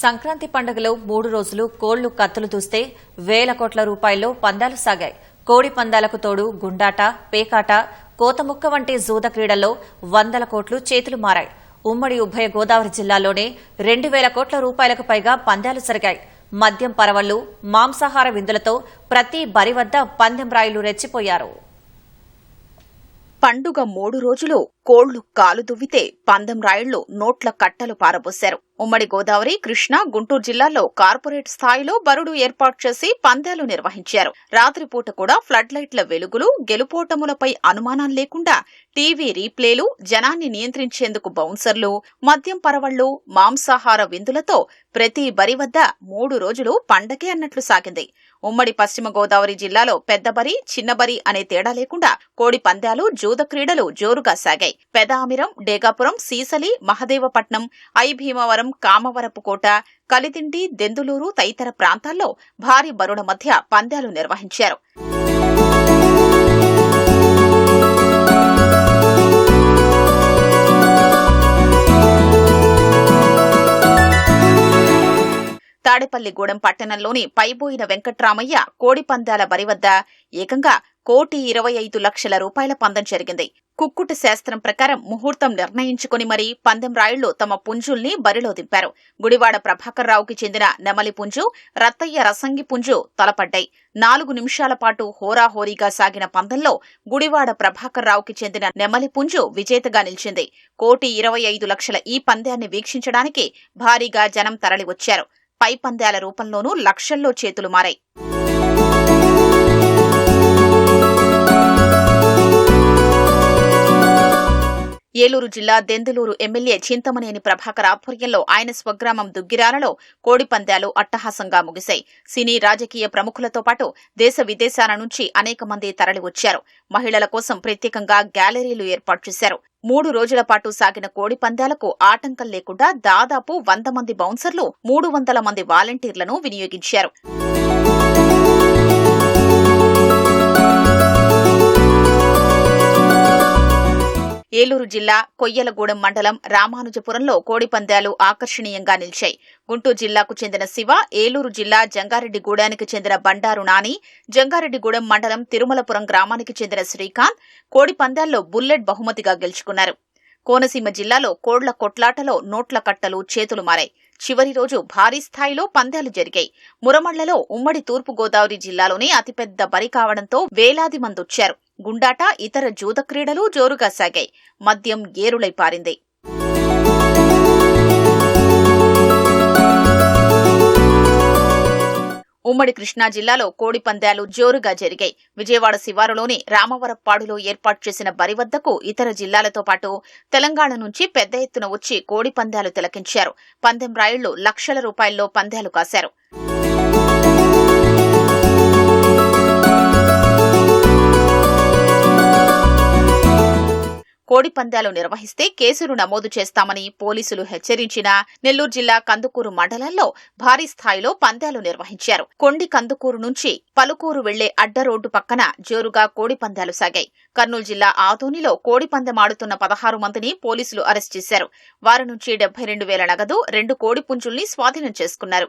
సంక్రాంతి పండుగలో మూడు రోజులు కోళ్ళు కత్తులు దూస్తే వేల కోట్ల రూపాయల్లో పందాలు సాగాయి. కోడి పందాలకు తోడు గుండాట పేకాట కోతముక్క వంటి జూద క్రీడల్లో వందల కోట్లు చేతులు మారాయి. ఉమ్మడి ఉభయ గోదావరి జిల్లాలోనే రెండు వేల కోట్ల రూపాయలకు పైగా పందాలు జరిగాయి. మద్యం పరవళ్ళు మాంసాహార విందులతో ప్రతి బరి వద్ద పందెం రాయులు రెచ్చిపోయారు. పండుగ మూడు రోజులు కోళ్ళు కాలు దువ్వితే పందెం రాయుళ్ళు నోట్ల కట్టలు పారబోశారు. ఉమ్మడి గోదావరి కృష్ణా గుంటూరు జిల్లాల్లో కార్పొరేట్ స్థాయిలో బరుడు ఏర్పాటు చేసి పందాలు నిర్వహించారు. రాత్రిపూట కూడా ఫ్లడ్ లైట్ల వెలుగులు గెలుపోటములపై అనుమానం లేకుండా టీవీ రీప్లేలు జనాన్ని నియంత్రించేందుకు బౌన్సర్లు మద్యం పరవళ్ళు మాంసాహార విందులతో ప్రతి బరి వద్ద మూడు రోజులు పండగే అన్నట్లు సాగింది. ఉమ్మడి పశ్చిమ గోదావరి జిల్లాలో పెద్దబరి చిన్నబరి అనే తేడా లేకుండా కోడి పందాలు జూద క్రీడలు జోరుగా సాగాయి. పెదామిరం డేగాపురం సీసలి మహదేవపట్నం ఐ భీమవరం కామవరపుకోట కలిదిండి దెందులూరు తదితర ప్రాంతాల్లో భారీ బరుల మధ్య పందాలు నిర్వహించారు. తాడేపల్లిగూడెం పట్టణంలోని పైబోయిన వెంకట్రామయ్య కోడి పందాల బరి వద్ద ఏకంగా కోటి ఇరవై ఐదు లక్షల రూపాయల పందం జరిగింది. కుక్కుట శాస్త్రం ప్రకారం ముహూర్తం నిర్ణయించుకుని మరీ పందెం రాయుళ్ళు తమ పుంజుల్ని బరిలో దింపారు. గుడివాడ ప్రభాకర్ రావుకి చెందిన నెమలి పుంజు రత్తయ్య రసంగి పుంజు తలపడ్డాయి. నాలుగు నిమిషాల పాటు హోరాహోరీగా సాగిన పందెంలో గుడివాడ ప్రభాకర్ రావుకి చెందిన నెమలి పుంజు విజేతగా నిలిచింది. కోటి ఇరవై ఐదు లక్షల ఈ పందాన్ని వీక్షించడానికి భారీగా జనం తరలివచ్చారు. పై పందాల రూపంలోనూ లక్షల్లో చేతులు మారాయి. ఏలూరు జిల్లా దెందులూరు ఎమ్మెల్యే చింతమనేని ప్రభాకర్ ఆధ్వర్యంలో ఆయన స్వగ్రామం దుగ్గిరాలలో కోడి పందాలు అట్టహాసంగా ముగిశాయి. సినీ రాజకీయ ప్రముఖులతో పాటు దేశ విదేశాల నుంచి అనేక మంది తరలివచ్చారు. మహిళల కోసం ప్రత్యేకంగా గ్యాలరీలు ఏర్పాటు చేశారు. మూడు రోజుల పాటు సాగిన కోడి పందాలకు ఆటంకం లేకుండా దాదాపు వంద మంది బౌన్సర్లు మూడు వందల మంది వాలంటీర్లను వినియోగించారు. ఏలూరు జిల్లా కొయ్యలగూడెం మండలం రామానుజపురంలో కోడిపందాలు ఆకర్షణీయంగా నిలిచాయి. గుంటూరు జిల్లాకు చెందిన శివ ఏలూరు జిల్లా జంగారెడ్డిగూడెనికి చెందిన బండారు నాని జంగారెడ్డిగూడెం మండలం తిరుమలపురం గ్రామానికి చెందిన శ్రీకాంత్ కోడి పందాల్లో బుల్లెట్ బహుమతిగా గెలుచుకున్నారు. కోనసీమ జిల్లాలో కోడ్ల కొట్లాటలో నోట్ల కట్టలు చేతులు మారాయి. చివరి రోజు భారీ స్థాయిలో పందాలు జరిగాయి. మురమళ్ళలో ఉమ్మడి తూర్పు గోదావరి జిల్లాలోనే అతిపెద్ద బరి కావడంతో వేలాది మందొచ్చారు గుండాట ఇతర జూద క్రీడలు జోరుగా సాగాయి. మద్యం ఏరులై పారింది. ఉమ్మడి కృష్ణా జిల్లాలో కోడి పందాలు జోరుగా జరిగాయి. విజయవాడ శివారులోని రామవరప్పాడులో ఏర్పాటు చేసిన బరి వద్దకు ఇతర జిల్లాలతో పాటు తెలంగాణ నుంచి పెద్ద ఎత్తున వచ్చి కోడి పందాలు తిలకించారు. పందెం రాయుళ్ళు లక్షల రూపాయల్లో పందాలు కాశారు. కోడి పందాలు నిర్వహిస్తే కేసులు నమోదు చేస్తామని పోలీసులు హెచ్చరించినా నెల్లూరు జిల్లా కందుకూరు మండలంలో భారీ స్థాయిలో పందాలు నిర్వహించారు. కొండి కందుకూరు నుంచి పలుకూరు వెళ్ళే అడ్డ రోడ్డు పక్కన జోరుగా కోడి పందాలు సాగాయి. కర్నూలు జిల్లా ఆదోనిలో కోడి ఆడుతున్న పదహారు మందిని పోలీసులు అరెస్ట్ చేశారు. వారి నుంచి డెబ్బై రెండు వేల నగదు రెండు కోడి పుంజుల్ని స్వాధీనం చేసుకున్నారు.